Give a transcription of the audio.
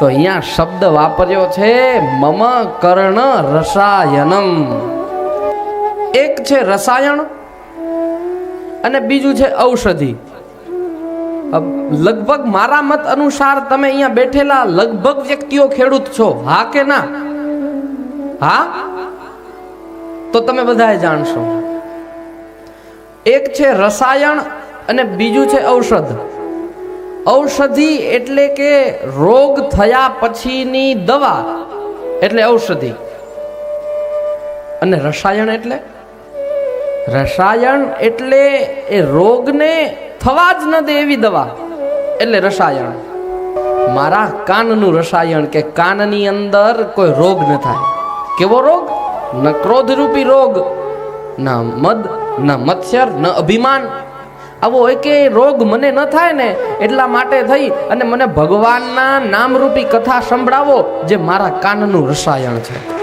તો અહીંયા શબ્દ વાપર્યો છે, મમ કર્ણ રસાયનમ એક છે રસાયણ અને બીજું છે ઔષધિ. લગભગ મારા મત અનુસાર તમે અહીંયા બેઠેલા લગભગ વ્યક્તિઓ ખેડૂત છો. હા કે ના? હા? તો તમે બધાએ જાણશો. એક છે રસાયણ અને બીજું છે ઔષધ. ઔષધિ એટલે કે રોગ થયા પછીની દવા. એટલે ઔષધિ. અને રસાયણ એટલે? રસાયણ એટલે એ રોગને થવા જ ન દે એવી દવા. એટલે રસાયણ. મારા કાનનું રસાયણ કે કાનની અંદર કોઈ રોગ ન થાય. કેવો રોગ? ન ક્રોધરૂપી રોગ, ન મદ, ન મત્સર ન અભિમાન. આવો એકેય રોગ મને ન થાય ને એટલા માટે થઈ અને મને ભગવાનના નામરૂપી કથા સંભળાવો જે મારા કાનનું રસાયણ છે.